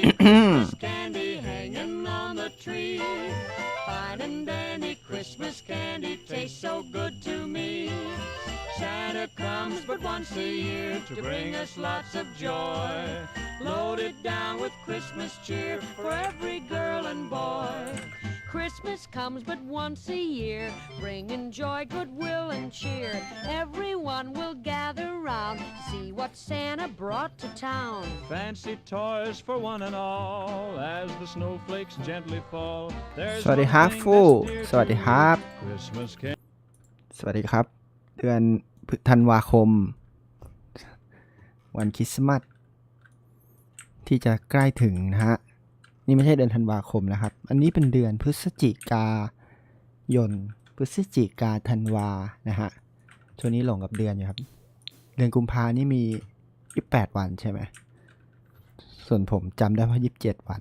Christmas candy hanging on the tree. Fine and dandy Christmas candy tastes so good to me. Santa comes but once a year to bring us lots of joy. Loaded down with Christmas cheer for every girl and boy. Christmas comes but once a year, bringing joy, goodwill, and cheer. Everyone will gather round to see what Santa brought to town. Fancy toys for one and all as the snowflakes gently fall. There's สวัสดี one ครับ thing ฟู that's dear สวัสดี to ครับ me. Christmas can สวัสดีครับ เดือนพฤธันวาคม วันคริสต์มาสที่จะใกล้ถึงนะฮะ นี่ไม่ใช่เดือนธันวาคมนะครับ อันนี้เป็นเดือนพฤศจิกายน พฤศจิกาธันวานะฮะ ช่วงนี้หลงกับเดือนอยู่ครับ เดือนกุมภานี่มี28วันใช่ไหม ส่วนผมจำได้ว่า27วัน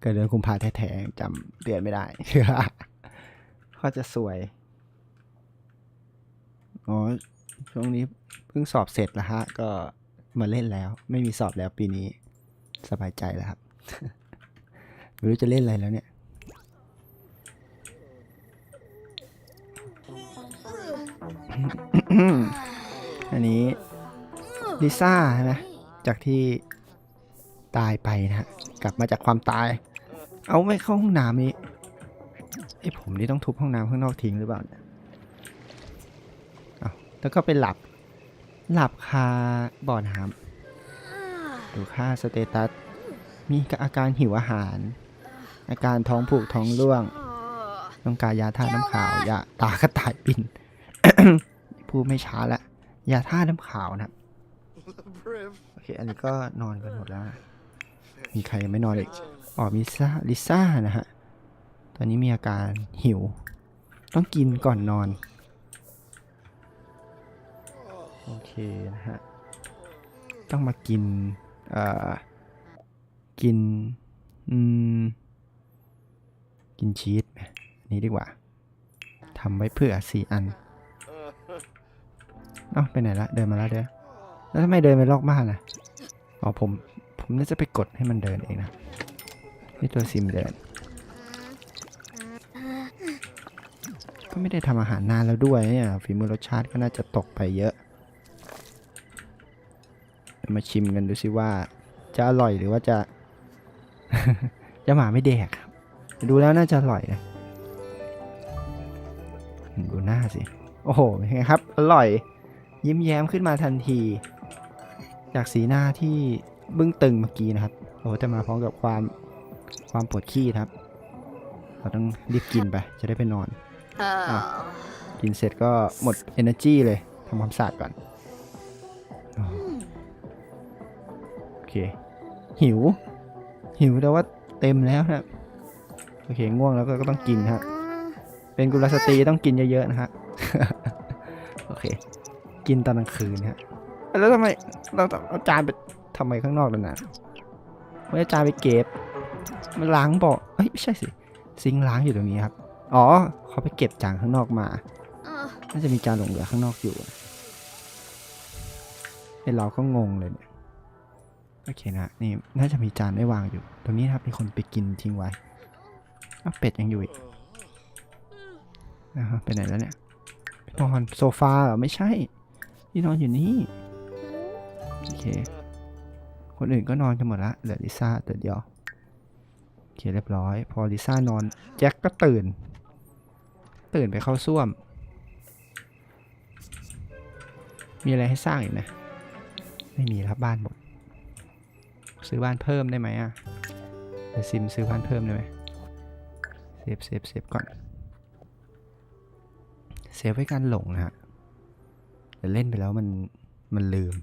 เกิดเดือนกุมภาแท้ๆจำเดือนไม่ได้ก็จะสวย อ๋อ ช่วงนี้เพิ่งสอบเสร็จแล้วฮะ ก็มาเล่นแล้ว ไม่มีสอบแล้วปีนี้สบายใจแล้วครับ ไม่รู้จะเล่นอะไรแล้วเนี่ย อันนี้ลิซ่าใช่ไหมจากที่ตายไปนะฮะกลับมาจากความตาย เอาไม่เข้าห้องน้ำนี้ไอผมนี่ต้องทุบห้องน้ำข้างนอกทิ้งหรือเปล่าเนี่ยแล้วก็ไปหลับ หลับคาบ่อน้ำดูค่าสเตตัส มีอาการหิวอาหาร อาการท้องผูกท้องร่วง ต้องการยาท่าตุน้ำขาวยาตากระต่ายปิ่นพูดไม่ช้าละยาท่าตุน้ำขาวนะครับโอเค อันนี้ก็นอนกันหมดแล้ว มีใครยังไม่นอนอีกอ๋อมิซ่าลิซ่านะฮะ ตอนนี้มีอาการหิว ต้องกินก่อนนอน โอเคนะฮะ ต้องมากิน เอ่อ กิน อืม กินชีสไหมอันนี้ดีกว่าทำไว้เพื่อสี่อันเอ้าไปไหนละเดินมาแล้วเด้อแล้วทำไมเดินไปลอกบ้านล่ะอ๋อผมผมน่าจะไปกดให้มันเดินเองนะนี่ตัวซิมเดิน ก็ไม่ได้ทำอาหารนานแล้วด้วยเนี่ยฝีมือรสชาติก็น่าจะตกไปเยอะ มาชิมกันดูสิว่าจะอร่อยหรือว่าจะ จะหมาไม่แดก ดูแล้วน่าจะอร่อยนะดูหน้าสิ โอ้โหเป็นไงครับ อร่อย ยิ้มแย้มขึ้นมาทันที จากสีหน้าที่บึ้งตึงเมื่อกี้นะครับ โอ้โหแต่มาพร้อมกับความความปวดขี้นะครับ เราต้องรีบกินไป จะได้ไปนอนอะกินเสร็จก็หมด energy เลยทำความสะอาดก่อนอ๋อโอเค หิว หิวแต่ว่าเต็มแล้วนะ โอเคง่วงแล้วก็ต้องกินฮะ เป็นกุลสตรีต้องกินเยอะๆนะฮะ โอเค กินตอนกลางคืนฮะ แล้วทำไมเราต้องเอาจานไปทำไมข้างนอกนั่นนะไม่เอาจานไปเก็บ มันล้างบ่อเอ้ยไม่ใช่สิ ซิงล้างอยู่ตรงนี้ครับ อ๋อเขาไปเก็บจานข้างนอกมา น่าจะมีจานหลงเหลือข้างนอกอยู่ไอเราก็งงเลยเนี่ยโอเคนะนี่น่าจะมีจานไม่วางอยู่ ตรงนี้ครับมีคนไปกินทิ้งไว้ อ้าวเป็ดยังอยู่อีกนะครับไปไหนแล้วเนี่ยนอนโซฟาเหรอไม่ใช่ที่นอนอยู่นี่โอเค คนอื่นก็นอนกันหมดละเหลือลิซ่าตัวเดียวโอเคเรียบร้อย พอลิซ่านอนแจ็คก็ตื่น ตื่นไปเข้าส้วม มีอะไรให้สร้างอีกไหมไม่มีแล้วบ้านหมด ซื้อบ้านเพิ่มได้ไหมอะเดี๋ยวซิมซื้อบ้านเพิ่มได้ไหม ฟเซฟเซฟก่อน เซฟไว้การหลงนะฮะเดี๋ยวเล่นไปแล้วมันมันลืม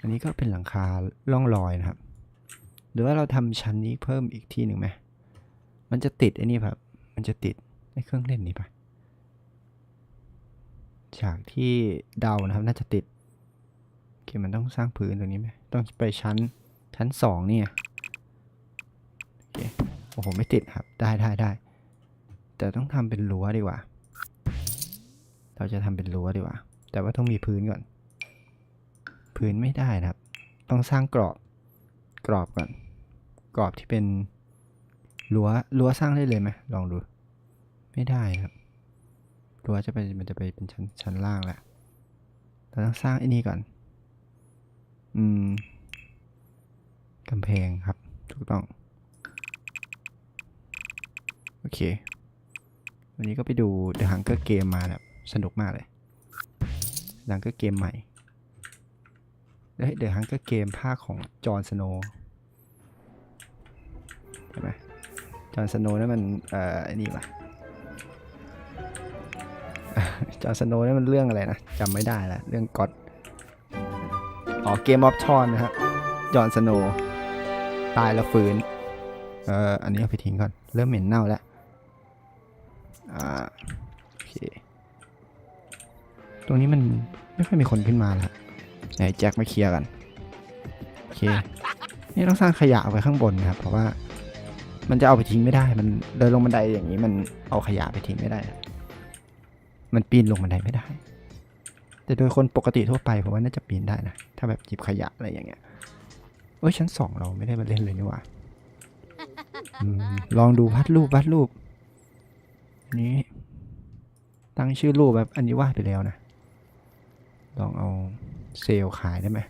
อันนี้ก็เป็นหลังคาล่องรอยนะครับ หรือว่าเราทำชั้นนี้เพิ่มอีกที่หนึ่งไหม มันจะติดไอ้นี่ครับ มันจะติดไอ้เครื่องเล่นนี้ปะจากที่เดานะครับน่าจะติดโอเคมันต้องสร้างพื้นตรงนี้ไหมต้องไปชั้นชั้นสองเนี่ยโอเค โอ้โห ไม่ติดครับ ได้ได้ได้ แต่ต้องทำเป็นรั้วดีกว่า เราจะทำเป็นรั้วดีกว่า แต่ว่าต้องมีพื้นก่อน พื้นไม่ได้นะครับ ต้องสร้างกรอบ กรอบก่อน กรอบที่เป็นรั้ว รั้วสร้างได้เลยไหมลองดู ไม่ได้ครับ รั้วจะไป มันจะไปเป็นชั้น ชั้นล่างแหละ เราต้องสร้างไอ้นี่ก่อน อืมกำแพงครับ ถูกต้อง โอเค วันนี้ก็ไปดู The Hunger Game มาแบบสนุกมากเลย The Hunger Game ใหม่เฮ้ย The Hunger Game ภาคของจอห์นสโนว์ใช่ไหมจอห์นสโนว์นั่นมันเอ่อไอ้นี่ปะจอห์นสโนว์นั่นมันเรื่องอะไรนะจำไม่ได้แล้วเรื่องก็อดอ๋อเกมออฟทอนนะครับจอห์นสโนว์ตายแล้วฟื้นเอ่ออันนี้เอาไปทิ้งก่อน เริ่มเหม็นเน่าแล้ว รงนี้มันไม่ค่อยมีคนขึ้นมาแล้วไหนแจ็คมาเคลียร์กันโอเค นี่ต้องสร้างขยะไว้ข้างบนนะครับ เพราะว่ามันจะเอาไปทิ้งไม่ได้ มันเดินลงบันไดอย่างนี้มันเอาขยะไปทิ้งไม่ได้ มันปีนลงบันไดไม่ได้ แต่โดยคนปกติทั่วไปผมว่าน่าจะปีนได้นะ ถ้าแบบหยิบขยะอะไรอย่างเงี้ยเอ้ยชั้นสองเราไม่ได้มาเล่นเลยนี่หว่าอลองดูวาดรูปวาดรูป นี้ ตั้งชื่อรูปแบบอันนี้วาดไปแล้วนะ ลองเอาเซลล์ขายได้ไหม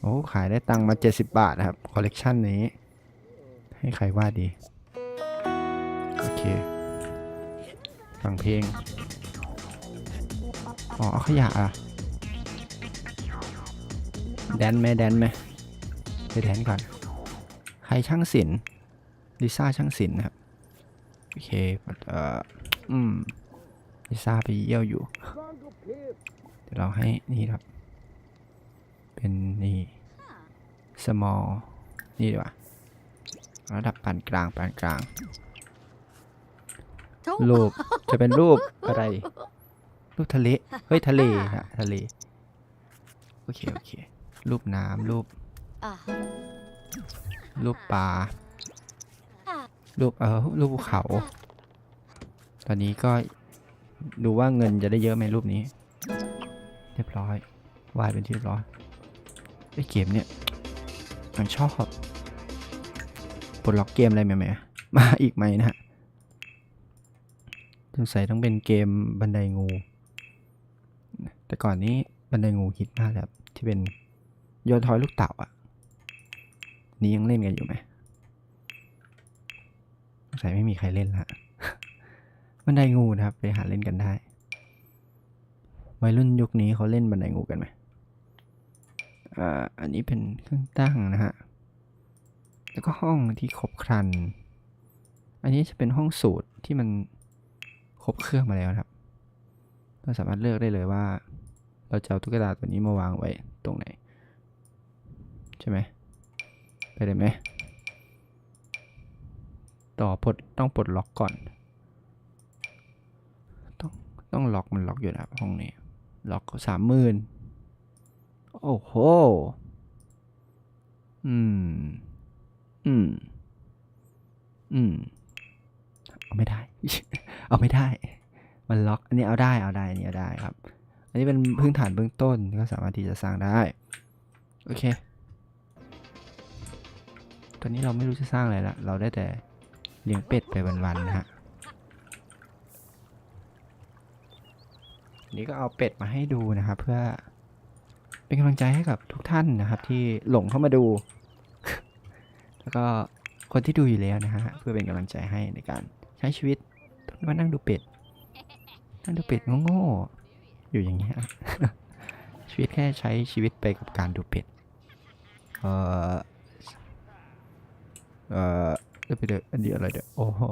โอ้ ขายได้ตังค์มา 70 บาทนะครับ คอลเลกชันนี้ ให้ใครวาดดี โอเค ฟังเพลง อ๋อขยะอะ แดนไหมแดนไหมไปแดนก่อน ใครช่างศิลป์ลิซ่าช่างศิลป์นะครับ โอเค เอ่อ อืมลิซ่าไปเยี่ยวอยู่ เดี๋ยวเราให้นี่ครับ เป็นนี่ small นี่ดีกว่าระดับปานกลางปานกลาง รูปจะเป็นรูปอะไร รูปทะเล เฮ้ย ทะเลฮะทะเล โอเค โอเค รูปน้ำรูป รูปปลารูปเออรูปภูเขา ตอนนี้ก็ดูว่าเงินจะได้เยอะไหมรูปนี้ เรียบร้อยวาดเป็นที่เรียบร้อยไอเกมเนี่ยมันชอบปลดล็อกเกมอะไรใหม่ๆมาอีกไหมนะฮะสงสัยต้องเป็นเกมบันไดงู แต่ก่อนนี้บันไดงูฮิตมากเลยครับที่เป็นโยนทอยลูกเต่าอะ นี้ยังเล่นกันอยู่ไหมสงสัยไม่มีใครเล่นละ บันไดงูนะครับ ไปหาเล่นกันได้ วัยรุ่นยุคนี้เขาเล่นบันไดงูกันไหมอ่าอันนี้เป็นเครื่องตั้งนะฮะ แล้วก็ห้องที่ครบครัน อันนี้จะเป็นห้องสูตรที่มันครบเครื่องมาแล้วครับ เราสามารถเลือกได้เลยว่า เราจะเอาตุ๊กตาตัวนี้มาวางไว้ตรงไหน ใช่ไหมไปเลยไหม ต่อปลดต้องปลดล็อกก่อน ต้องล็อกมันล็อกอยู่นะห้องนี้ ล็อกสามหมื่นโอ้โห อืม อืม อืม เอาไม่ได้ เอาไม่ได้ มันล็อก อันนี้เอาได้ เอาได้ อันนี้เอาได้ครับ อันนี้เป็นพื้นฐานเบื้องต้นก็สามารถที่จะสร้างได้ โอเค ตอนนี้เราไม่รู้จะสร้างอะไรละ เราได้แต่เลี้ยงเป็ดไปวันๆนะฮะ นี่ก็เอาเป็ดมาให้ดูนะครับ เพื่อเป็นกำลังใจให้กับทุกท่านนะครับ ที่หลงเข้ามาดู แล้วก็คนที่ดูอยู่แล้วนะฮะเพื่อเป็นกำลังใจให้ในการใช้ชีวิตต้องมานั่งดูเป็ดนั่งดูเป็ดโง่ๆอยู่อย่างเงี้ยชีวิตแค่ใช้ชีวิตไปกับการดูเป็ดเอ่อเอ่อเดี๋ยวไปเดี๋ยวอันนี้อะไรเดี๋ยวโอ้โห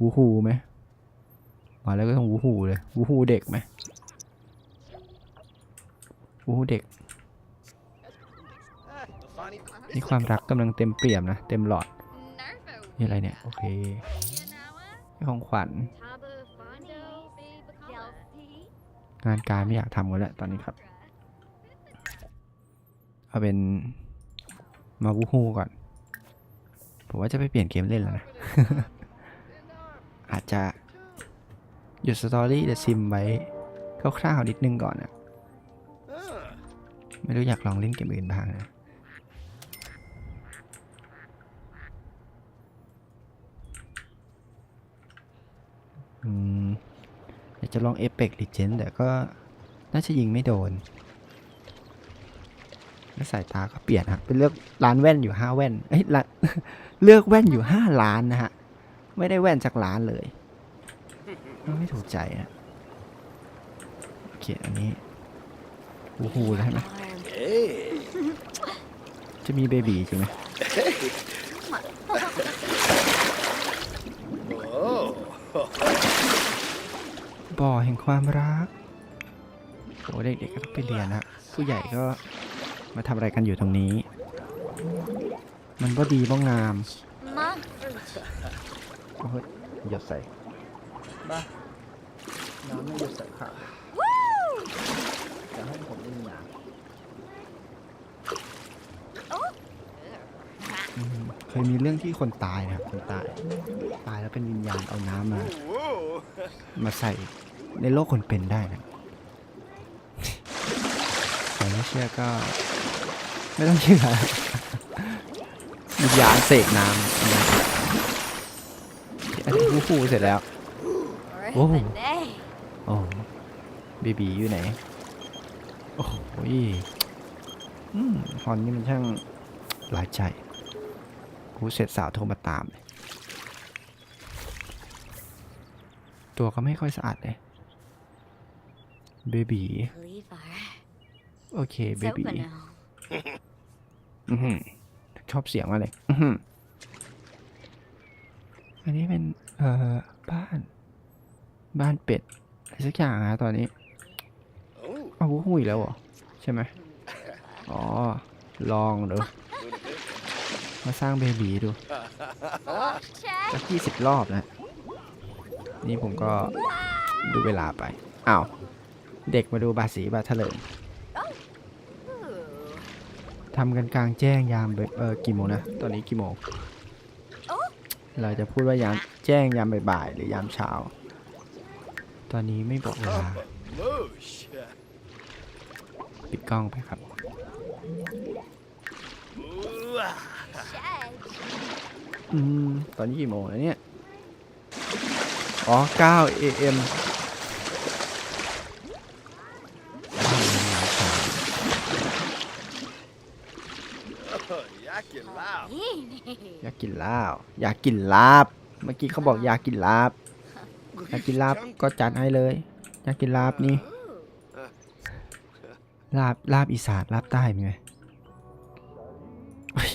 วูฮูไหม มาแล้วก็ต้องวูฮูเลยวูฮูเด็กไหมวูฮูเด็ก นี่ความรักกำลังเต็มเปี่ยมนะ เต็มหลอด นี่อะไรเนี่ย โอเค ของขวัญ งานการไม่อยากทำกันแล้วตอนนี้ครับ เอาเป็นมาวูฮูก่อน ผมว่าจะไปเปลี่ยนเกมเล่นแล้วนะ อาจจะ หยุดสตอรี่เดอะซิมไว้คร่าวๆนิดนึงก่อนนะไม่รู้อยากลองเล่นเกมอื่นบ้างนะอยากจะลองเอ e ป Legend แต่ก็น่าจะยิงไม่โดนแล้วสายตาก็เปลี่ยนครับเป็นเลือกร้านแว่นอยู่ห้าแว่นเอ้ยเลือกแว่นอยู่ห้าล้านนะฮะ ไม่ได้แว่นจากร้านเลย ไม่ถูกใจนะโอเคอันนี้วูฮูแล้วใช่ไหมจะมีเบบีจริงไหมบ่อแห่งความรักโอ้เด็กๆก็ต้องไปเรียนนะผู้ใหญ่ก็มาทำอะไรกันอยู่ตรงนี้ มันบ่ดีบ่งาม Monk โอ้ยหยดใส่ บ้าน้ำไม่หยดใส่ค่ะจะให้ผมเล่นยาอืมเคยมีเรื่องที่คนตายนะครับคนตาย ตายแล้วเป็นวิญญาณเอาน้ำมา มาใส่ในโลกคนเป็นได้นะใครไม่เชื่อก็ ไม่ต้องเชื่อวิญญาณเสกน้ำนะครับอันนี้ฟูฟูเสร็จแล้ว Oh. Renee. โอ้เบบีอยู่ไหน โอ้โหยอืมฮอนนี่มันช่างหลายใจกูเสร็จสาวโทรมาตามเลย ตัวก็ไม่ค่อยสะอาดเลยเบบี Levi. โอเคเบบี Soapano. อื้อหือชอบเสียงมากเลยอื้อหืออันนี้เป็น เอ่อ บ้าน บ้านเป็ดอะไรสักอย่างนะตอนนี้เอาหูหุยแล้วเหรอ ใช่ไหมอ๋อ ลองดู มาสร้างเบบีดูสักยี่สิบรอบนะ นี่ผมก็ดูเวลาไป อ้าว เด็กมาดูบาสีบาเถลิงทำกันกลางแจ้งยามบ่ายเออกี่โมงนะ ตอนนี้กี่โมง เราจะพูดว่ายามแจ้งยามบ่ายๆหรือยามเช้า ตอนนี้ไม่บอกเวลาปิดกล้องไปครับ Check. อืม ตอนนี้กี่โมงแล้วเนี่ย อ๋อ 9 AM อยากกินลาบ อยากกินลาบ เมื่อกี้เขาบอกอยากกินลาบ อยากกินลาบก็จัดให้เลย อยากกินลาบนี่ลาบลาบอีสานลาบใต้มีไหมเฮ้ย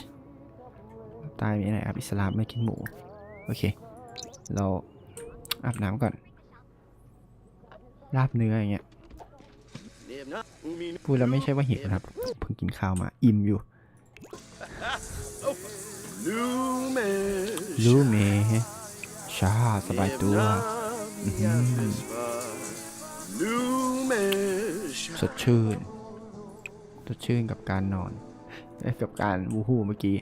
ลาบใต้มีอะไรครับอิสลามไม่กินหมู โอเค เราอาบน้ำก่อน ลาบเนื้ออย่างเงี้ยพูดแล้วไม่ใช่ว่าหิวนะครับ เพิ่งกินข้าวมา อิ่มอยู่รู้เมชาสบายตัวอื้อหือ สดชื่น สดชื่นกับการนอนและกับการวูฮูเมื่อกี้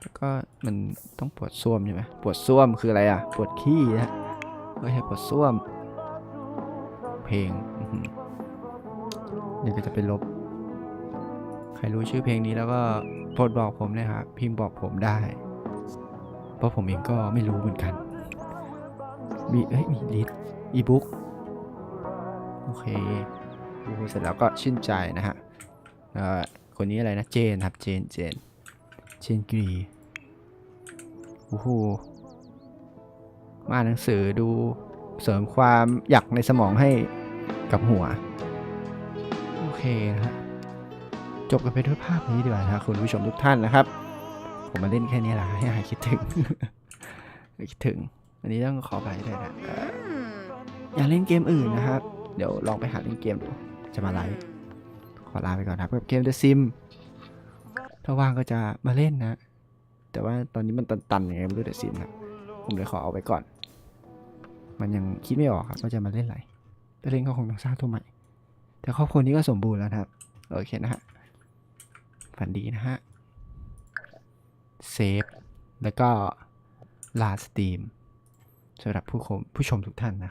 แล้วก็มันต้องปวดส้วมใช่ไหมปวดส้วมคืออะไรอะ ปวดขี้นะไม่ใช่ปวดส้วม เพลงอื้อหือเดี๋ยวก็จะไปลบ ใครรู้ชื่อเพลงนี้แล้วก็โปรดบอกผมนะครับ พิมพ์บอกผมได้ เพราะผมเองก็ไม่รู้เหมือนกัน มีเอ้ยมีลิสอีบุ๊กโอเคดูเสร็จแล้วก็ชื่นใจนะฮะเอ่อคนนี้อะไรนะเจนครับเจนเจนเจนกรีโอ้โหมาหนังสือดูเสริมความอยากในสมองให้กับหัว โอเคนะฮะจบกันไปด้วยภาพนี้ดีกว่านะครับคุณผู้ชมทุกท่านนะครับ ผมมาเล่นแค่นี้แหละให้หายคิดถึง คิดถึง อันนี้ต้องขอไปด้วยนะเอ่ออยากเล่นเกมอื่นนะครับ เดี๋ยวลองไปหาเล่นเกมดู จะมาไลฟ์ขอลาไปก่อนนะครับกับเกม The Sim ถ้าว่างก็จะมาเล่นนะ แต่ว่าตอนนี้มันตันๆยังไงไม่รู้ The Sim นะผมเลยขอเอาไว้ก่อน มันยังคิดไม่ออกครับว่าจะมาเล่นอะไรไปเล่นก็คงต้องสร้างตัวใหม่ แต่ครอบครัวนี้ก็สมบูรณ์แล้วนะครับ โอเคนะฮะ ฝันดีนะฮะ เซฟ แล้วก็ลาสตรีม สำหรับผู้ชมผู้ชมทุกท่านนะครับ